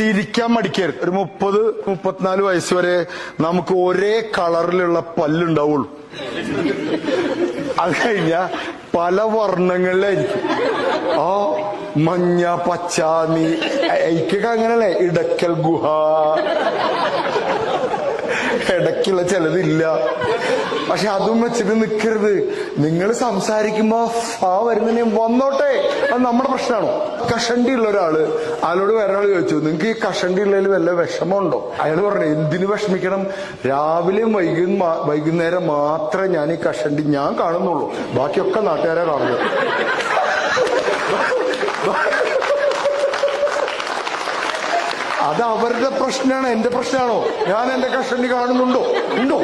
ചിരിക്കാൻ മടിക്കരുത്. ഒരു മുപ്പത് മുപ്പത്തിനാല് വയസ്സ് വരെ നമുക്ക് ഒരേ കളറിലുള്ള പല്ലുണ്ടാവുള്ളൂ. അത് കഴിഞ്ഞ പല വർണങ്ങളിലായിരിക്കും. ആ മഞ്ഞ പച്ച നീ എനിക്കൊക്കെ അങ്ങനല്ലേ? ഇടക്കൽ ഗുഹ. ഇടയ്ക്കുള്ള ചിലതില്ല പക്ഷെ അതും വെച്ചിട്ട് നിൽക്കരുത് നിങ്ങൾ സംസാരിക്കുമ്പോ ആ വരുന്നതിന് വന്നോട്ടെ. അത് നമ്മുടെ പ്രശ്നമാണോ കഷണ്ടി ഉള്ള ഒരാൾ അയാളോട് വേറെ ആൾ ചോദിച്ചു നിങ്ങൾക്ക് ഈ കഷണ്ടി ഉള്ളതിൽ വല്ല വിഷമമുണ്ടോ? അയാൾ പറഞ്ഞു എന്തിനു വിഷമിക്കണം? രാവിലെയും വൈകും വൈകുന്നേരം മാത്രമേ ഞാൻ ഈ കഷണ്ടി ഞാൻ കാണുന്നുള്ളൂ. ബാക്കിയൊക്കെ നാട്ടുകാരെ കാണുന്നത്. അത് അവരുടെ പ്രശ്നമാണ്. എന്റെ പ്രശ്നമാണോ? ഞാൻ എന്റെ കഷണ്ടി കാണുന്നുണ്ടോ? ഉണ്ടോ?